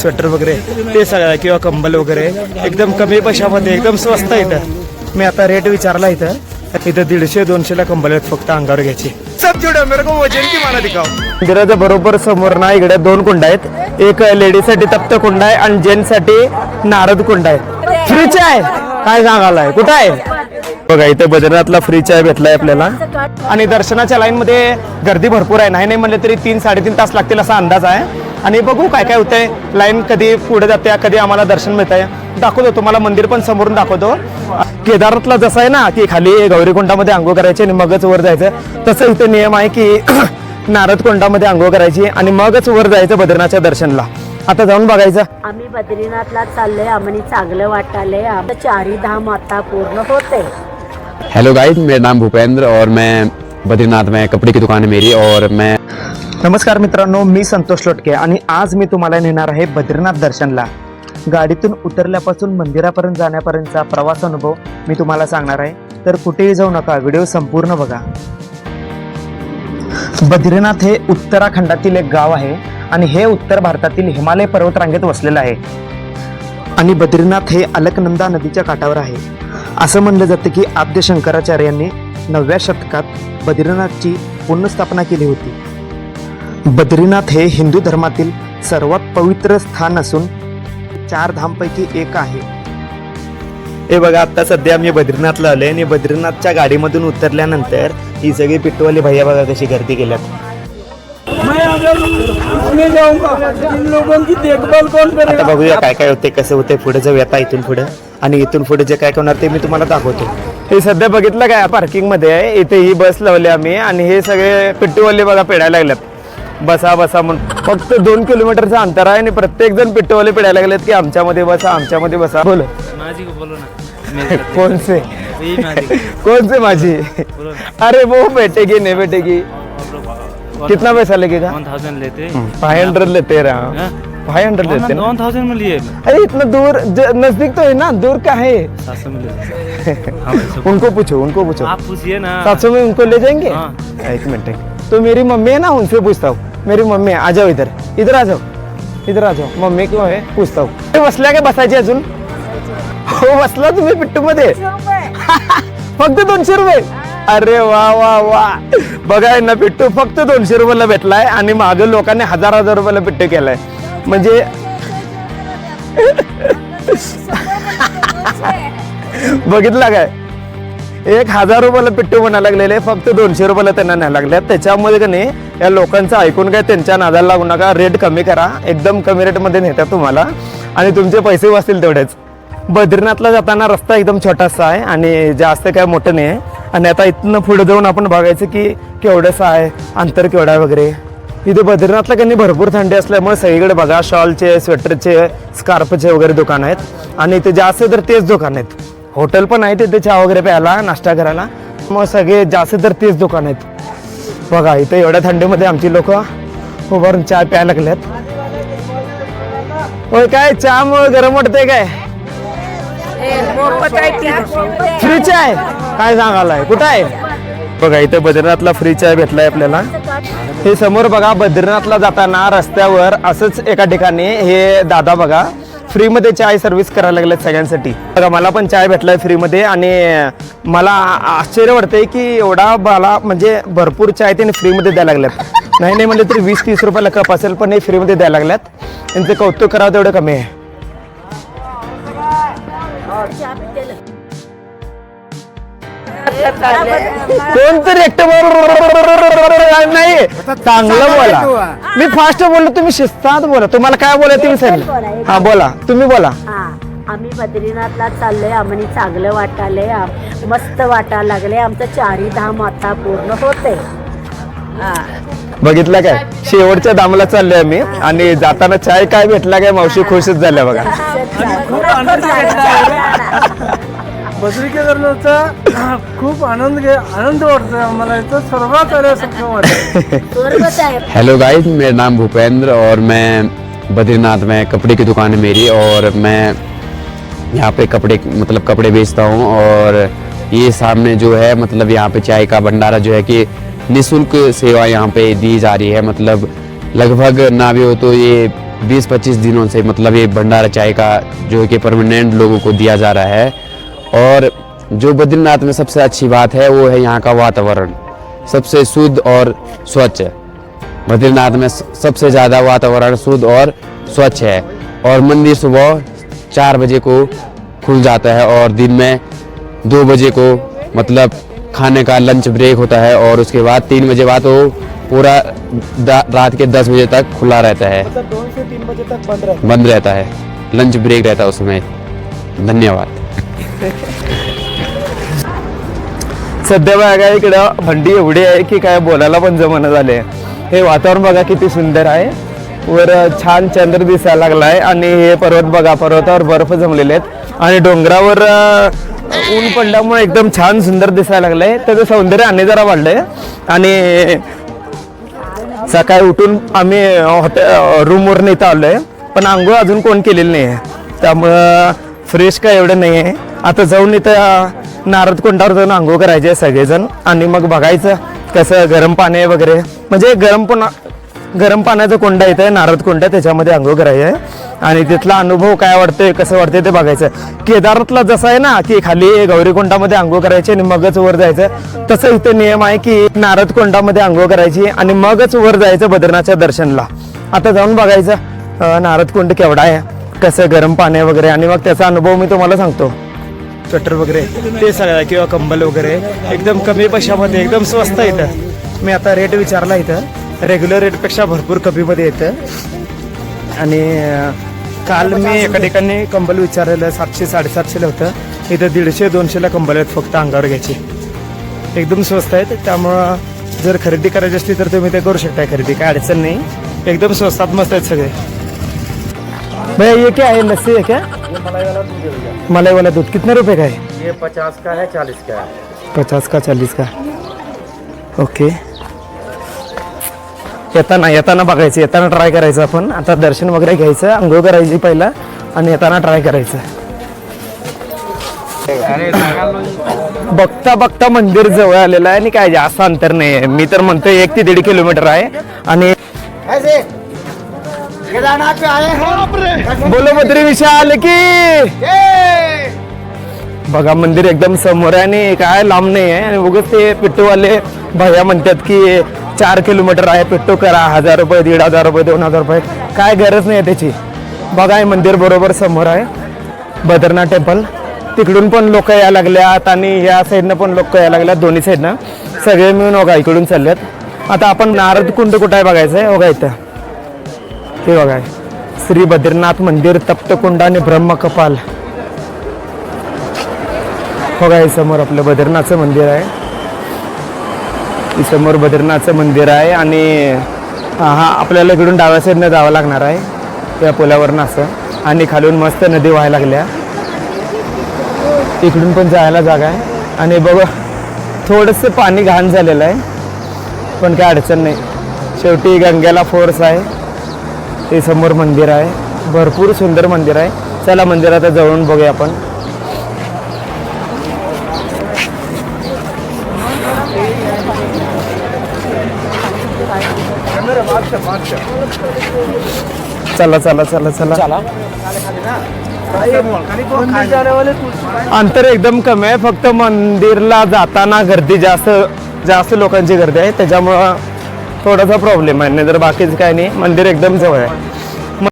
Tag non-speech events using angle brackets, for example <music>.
Sweater वगैरे ते सगळं किंवा कंबल वगैरे एकदम कमी पैशामध्ये एकदम स्वस्त आहे इथं. मी आता रेट विचारला इथं. इथं दीडशे दोनशेला कंबल आहेत फक्त अंगावर घ्यायची. सब जोड्या मेरे को वजन की माना दिखाओ. मंदिराच्या बरोबर समोर ना इकडे दोन कुंड आहेत. एक लेडीजसाठी तप्त कुंड आहे आणि जेंट्ससाठी नारद कुंड आहे. फ्रीच आहे. काय सांगालाय कुठं आहे? बघा इथे बद्रीनाथला फ्री चाय भेटलाय आपल्याला. आणि दर्शनाच्या लाईन मध्ये गर्दी भरपूर आहे. नाही नाही म्हणले तरी तीन साडेतीन तास लागतील असा अंदाज आहे. आणि बघू काय काय होतंय. लाईन कधी पुढे जाते कधी आम्हाला दर्शन मिळत आहे दाखवतो तुम्हाला मंदिर पण समोरून दाखवतो. केदारनाथला जसं आहे ना की खाली गौरीकुंडामध्ये आंघोळ करायची आणि मगच वर जायचं. तसं इथे नियम आहे की <clears throat> नारद कुंडामध्ये आंघोळ करायची आणि मगच वर जायचं बद्रीनाथच्या दर्शनला. आता जाऊन बघायचं. आम्ही बद्रीनाथला चाललोय आम्हाला चांगलं वाटालंय. आमचं चारी धाम आता पूर्ण होते हेलो गाइस मेरा नाम भूपेंद्र और मैं बद्रीनाथ में कपड़े की दुकान है मेरी और मैं नमस्कार मित्रांनो मी संतोष लोटके आणि आज मी तुम्हाला नेणार आहे बद्रीनाथ दर्शनला. गाडीतून उतरल्यापासून मंदिरापर्यंत जाण्यापर्यंतचा प्रवास अनुभव मी तुम्हाला सांगणार आहे. तर कुठेही जाऊ नका व्हिडिओ संपूर्ण बघा. बद्रीनाथ हे उत्तराखंडातील एक गाव आहे आणि हे उत्तर भारतातील हिमालय पर्वतरांगेत वसलेलं आहे. आणि बद्रीनाथ हे अलकनंदा नदीच्या काठावर आहे. असं म्हणलं जातं की आद्य शंकराचार्यांनी नवव्या शतकात बद्रीनाथची पुनर्स्थापना केली होती. बद्रीनाथ हे हिंदू धर्मातील सर्वात पवित्र स्थान असून चार धामपैकी एक आहे. हे बघा आता सध्या मी बद्रीनाथला आलोय आणि बद्रीनाथच्या गाडीमधून उतरल्यानंतर ही सगळी पिट्टूवाली भैया बघा कशी गर्दी केल्यात. मैं अगर उसमें जाऊंगा इन लोगों की देखभाल कौन आता करेगा बघूया काय काय होते कसं होते पुढे जाऊया आता इथून पुढे. आणि इथून पुढे जे काय होणार ते मी तुम्हाला दाखवतो. हे सध्या बघितलं काय? पार्किंगमध्ये आहे. इथे ही बस लावली आम्ही आणि हे सगळे पिट्टूवाले बघा पिडायला लागल्यात बसा बसा म्हणून. फक्त दोन किलोमीटरचं अंतर आहे आणि प्रत्येक जण पिट्टूवाले पिडायला लागलेत की आमच्यामध्ये बसा आमच्यामध्ये बसा. बोल. माझी को बोलो ना. कौन से कौन से माझी? अरे वो बैठेगी नहीं बैठेगी कितना पैसा लगेगा? लेते फाइव हंड्रेड लेते रहा हाँ? फाइव हंड्रेड लेते वन थाउज़ेंड में लिए अरे इतना दूर नज़दीक तो है ना दूर का है? <laughs> हाँ। उनको पूछो उनको पूछो। आप पूछिए ना। सात सौ में उनको ले जाएँगे? हाँ। एक मिनट। तो मेरी मम्मी है ना उनसे पूछता हूँ। मेरी मम्मी है आ जाओ इधर। इधर आ जाओ। इधर आ जाओ। मम्मी क्यों है पूछता हूँ। बसल्या काय बसायची अजून? हो बसला तुम्ही पिट्टू मध्ये फक्त दोनशे रुपये। अरे वा वा वा बघा ना पिट्टू फक्त दोनशे रुपयाला भेटलाय आणि मागे लोकांनी हजार हजार रुपयाला पिट्टू केलाय. म्हणजे बघितला काय? एक हजार रुपयाला पिट्टू म्हणायला लागलेले फक्त दोनशे रुपयाला त्यांना न्याय लागल्या त्याच्यामध्ये का नाही या लोकांचं ऐकून काय त्यांच्या नादाला लागू नका रेट कमी करा एकदम कमी रेटमध्ये नेतात तुम्हाला. आणि तुमचे पैसे वाचतील तेवढेच. बद्रीनाथला जाताना रस्ता एकदम छोटासा आहे आणि जास्त काय मोठं नाही आहे. आणि आता इथनं पुढे जाऊन आपण बघायचं की केवढंसं आहे अंतर केवढं आहे वगैरे. इथे बद्रीनाथला त्यांनी भरपूर थंडी असल्यामुळे सगळीकडे बघा शॉलचे स्वेटरचे स्कार्फचे वगैरे दुकान आहेत. आणि इथे जास्त तर तेच दुकान आहेत. हॉटेल पण आहे तिथे चहा वगैरे प्यायला नाश्ता करायला. मग सगळे जास्त तर तेच दुकान आहेत. बघा इथं एवढ्या थंडीमध्ये आमची लोक उभारून चहा प्यायला लागल्यात होय काय चहा मुळे गरम वाटतंय काय? फ्री चाय काय सांगालाय कुठं आहे? बघा इथे बद्रीनाथला फ्री चाय भेटलाय आपल्याला. हे समोर बघा बद्रीनाथला जाताना रस्त्यावर असंच एका ठिकाणी हे दादा बघा फ्रीमध्ये चाय सर्व्हिस करायला लागल्यात सगळ्यांसाठी. बघा मला पण चाय भेटलाय फ्रीमध्ये आणि मला आश्चर्य वाटतंय की एवढा मला म्हणजे भरपूर चाय त्यांनी फ्रीमध्ये द्यायला लागल्यात. नाही नाही म्हणजे तरी वीस तीस रुपयाला कप असेल पण हे फ्रीमध्ये द्यायला लागल्यात. त्यांचं कौतुक करावं तेवढं कमी आहे. कोणतरी एकटं बोल. नाही चांगलं बोला. मी फास्ट बोललो तुम्ही शिस्तात बोला. तुम्हाला काय बोलायचं तुम्ही सांगितलं हा बोला. तुम्ही बोला. हा आम्ही बद्रीनाथला चाललोय. आम्हाला चांगलं वाटालंय. आम- मस्त वाटायला लागले आमचं चारी धाम आता पूर्ण होते हा. बघितलं काय? शेवटच्या दामला चाललोय आम्ही. आणि जाताना चाय काय भेटला काय? मावशी खुशच झाल्या बघा. <laughs> केदारनाथचा खूप आनंद घे आनंद आम्हाला इथं. वाटतं हेलो गाइस मेरा नाम भूपेंद्र और मैं बद्रीनाथ में कपड़े की दुकान है मेरी और मैं यहाँ पे कपड़े मतलब कपड़े बेचता हूँ और ये सामने जो है मतलब यहाँ पे चाय का भंडारा जो है कि निशुल्क सेवा यहाँ पे दी जा रही है। मतलब लगभग ना भी हो तो ये 20-25 दिनों से मतलब ये भंडारा चाय का जो है कि परमानेंट लोगों को दिया जा रहा है। और जो बद्रीनाथ में सबसे अच्छी बात है वो है यहाँ का वातावरण। सबसे शुद्ध और स्वच्छ। बद्रीनाथ में सबसे ज़्यादा वातावरण शुद्ध और स्वच्छ है। और मंदिर सुबह चार बजे को खुल जाता है और दिन में दो बजे को मतलब खाने का लंच ब्रेक होता है और उसके बाद तीन बजे बाद वो पूरा रात के दस बजे तक खुला रहता है। मतलब से तीन बजे तक बंद रहता बंद रहता है। लंच ब्रेक रहता है उसमें। धन्यवाद। <laughs> सध्या बघा इकडं भंडी एवढी आहे की काय बोलायला पण जमाना झाले. हे वातावरण बघा किती सुंदर आहे. वर छान चंद्र दिसायला लागलाय आणि हे पर्वत बघा पर्वतावर बर्फ जमलेले आहेत. आणि डोंगरावर ऊन पडल्यामुळे एकदम छान सुंदर दिसायला लागलंय. त्याचं सौंदर्य आणि जरा वाढलंय. आणि सकाळी उठून आम्ही हॉटेल रूमवर इथं आलोय. पण आंघोळ अजून कोण केलेली नाही आहे त्यामुळं फ्रेश काय एवढं नाही आहे आता जाऊन इथं नारद कुंडावर जाऊन आंघोळ करायचे सगळेजण. आणि मग बघायचं कसं गरम पाणी वगैरे. म्हणजे गरम पण गरम पाण्याचं कुंड इथं आहे नारद कुंड त्याच्यामध्ये आंघोळ करायचं आहे. आणि तिथला अनुभव काय वाटतोय कसं वाटतंय ते बघायचं केदारातला जसं आहे ना की खाली गौरीकोंडामध्ये आंघोळ करायची आणि मगच वर जायचं तसं इथे नियम आहे की नारद कुंडामध्ये आंघोळ करायची आणि मगच वर जायचं बद्रीनाथच्या दर्शनला. आता जाऊन बघायचं नारद कुंड केवढा आहे कसं गरम पाणी वगैरे. आणि मग त्याचा अनुभव मी तुम्हाला सांगतो. स्वेटर वगैरे ते सगळं किंवा कंबल वगैरे एकदम कमी पैशामध्ये एकदम स्वस्त इथं. मी आता रेट विचारला इथं. रेग्युलर रेटपेक्षा भरपूर कमीमध्ये येतं आणि काल मी एका ठिकाणी कंबल विचारलेलं सातशे साडेसातशेला होतं. इथं दीडशे दोनशेला कंबल आहेत फक्त अंगावर घ्यायची. एकदम स्वस्त आहेत. त्यामुळं जर खरेदी करायची असली तर तुम्ही ते करू शकता खरेदी. काय अडचण नाही. एकदम स्वस्तात मस्त आहेत सगळे. भैया ये क्या है लस्सी है क्या मलाई वाला दूध कितने रुपए का है? ये पचास का है चालीस का है. पचास का चालीस का? ओके. येताना येताना बघायचं येताना ट्राय करायचं आपण. आता दर्शन वगैरे घ्यायचं आंघोळ करायची पहिला आणि येताना ट्राय करायचं. बघता बघता मंदिर जवळ आलेलं आहे आणि काय जास्त अंतर नाही आहे मी तर म्हणतो एक ते दीड किलोमीटर आहे. आणि बोलो बद्री विशाल की। बघा मंदिर एकदम समोर आहे आणि काय लांब नाही आहे. आणि उगाच ते पिट्टूवाले भैया म्हणतात की चार किलोमीटर आहे. पिट्टू करा हजार रुपये दीड हजार रुपये दोन हजार रुपये. काय गरज नाही आहे त्याची. बघा हे मंदिर बरोबर समोर आहे. बद्रनाथ टेम्पल. तिकडून पण लोक यायला लागल्यात आणि ह्या साईडनं पण लोक यायला लागल्यात दोन्ही साईडनं सगळे मिळून बघा इकडून चालल्यात. आता आपण नारद कुंड कुठं आहे बघायचं आहे बघा इथं. हे बघा श्री बद्रीनाथ मंदिर तप्तकुंड आणि ब्रह्मकपाल. हो बघा हे समोर आपलं बद्रीनाथचं मंदिर आहे. समोर बद्रीनाथचं मंदिर आहे आणि हा आपल्याला इकडून डाव्या साईडनं जावं लागणार आहे त्या पुलावरनं असं. आणि खालून मस्त नदी व्हायला लागल्या. इकडून पण जायला जागा आहे. आणि बघा थोडंसं पाणी घाण झालेलं आहे पण काय अडचण नाही. शेवटी गंगेला फोर्स आहे. ते समोर मंदिर आहे. भरपूर सुंदर मंदिर आहे. चला मंदिरात जवळून बघूया आपण. चला चला चला. चला. अंतर एकदम कमी आहे. फक्त मंदिरला जाताना गर्दी जास्त जास्त लोकांची गर्दी आहे. त्याच्यामुळं थोडासा प्रॉब्लेम आहे नाही तर बाकीचं काय नाही. मंदिर एकदम जवळ आहे.